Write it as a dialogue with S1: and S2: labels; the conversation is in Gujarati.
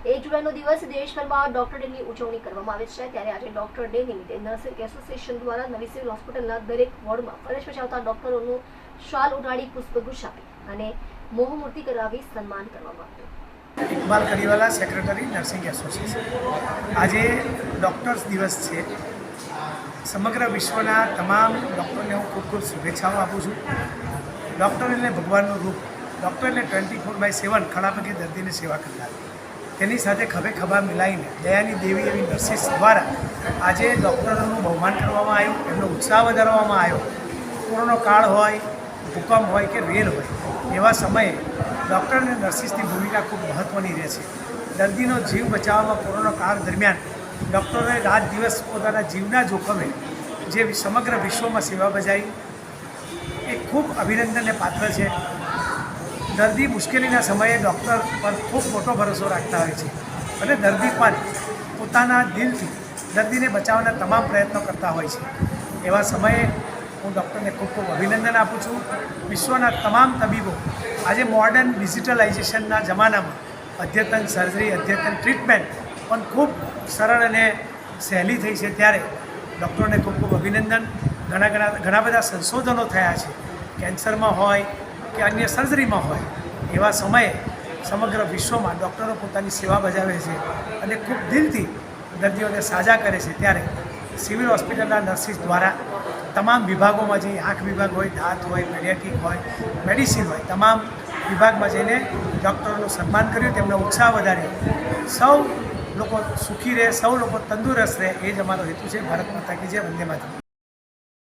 S1: એક જુલાઈનો દિવસ દેશભરમાં ડોક્ટર ડેની ઉજવણી કરવામાં આવે છે. ત્યારે આજે ડોક્ટર ડે નિમિત્તે નર્સિંગ એસોસિએશન દ્વારા નવી સિવિલ હોસ્પિટલના દરેક વોર્ડમાં ફરજ બજાવતા ડોક્ટરોનું શાલ ઉડાડી પુષ્પગુચ્છ આપી અને મોહમૂર્તિ કરાવી સન્માન કરવામાં આવ્યું.
S2: Iqbal Kadiwala secretary nursing association આજે ડૉક્ટર્સ દિવસ છે. સમગ્ર વિશ્વના તમામ ડૉક્ટરને હું ખૂબ ખૂબ શુભેચ્છાઓ આપું છું. ડૉક્ટર એટલે ભગવાનનું રૂપ ડૉક્ટર એટલે ટ્વેન્ટી ફોર બાય સેવન ખડા પગે દર્દીની સેવા કરનાર. તેની સાથે ખભે ખભા મિલાઈને દયાની દેવી એવી નર્સિસ દ્વારા આજે ડૉક્ટરોનું બહુમાન કરવામાં આવ્યું, એમનો ઉત્સાહ વધારવામાં આવ્યો. કોરોનો કાળ હોય, ભૂકંપ હોય કે રેલ હોય, એવા સમયે ડૉક્ટર અને નર્સિસની ભૂમિકા ખૂબ મહત્ત્વની રહે છે. દર્દીનો જીવ બચાવવામાં કોરોના કાળ દરમિયાન ડૉક્ટરોએ રાત દિવસ પોતાના જીવના જોખમે જે સમગ્ર વિશ્વમાં સેવા બજાવી, એ ખૂબ અભિનંદનને પાત્ર છે. દર્દી મુશ્કેલીના સમયે ડૉક્ટર પર ખૂબ મોટો ભરોસો રાખતા હોય છે. અને દર્દી પણ પોતાના દિલથી દર્દીને બચાવવાના તમામ પ્રયત્નો કરતા હોય છે. એવા સમયે હું ડૉક્ટરને ખૂબ ખૂબ અભિનંદન આપું છું. વિશ્વના તમામ તબીબો આજે મોડર્ન ડિજિટલાઇઝેશનના જમાનામાં અદ્યતન સર્જરી અદ્યતન ટ્રીટમેન્ટ પણ ખૂબ સરળ અને સહેલી થઈ છે. ત્યારે ડૉક્ટરોને ખૂબ ખૂબ અભિનંદન. ઘણા ઘણા ઘણા બધા સંશોધનો થયા છે. કેન્સરમાં હોય કે અન્ય સર્જરીમાં હોય, એવા સમયે સમગ્ર વિશ્વમાં ડૉક્ટરો પોતાની સેવા બજાવે છે અને ખૂબ દિલથી દર્દીઓને સાજા કરે છે. ત્યારે સિવિલ હોસ્પિટલના નર્સિસ દ્વારા તમામ વિભાગોમાં જઈ આંખ વિભાગ હોય, દાંત હોય પેડિયાટિક હોય મેડિસિન હોય, તમામ વિભાગમાં જઈને ડૉક્ટરોનું સન્માન કર્યું, તેમનો ઉત્સાહ વધાર્યો સૌ લોકો સુખી રહે, સૌ લોકો તંદુરસ્ત રહે, એ જ અમારો હેતુ છે. ભારત માતા કી જય, વંદે માતરમ.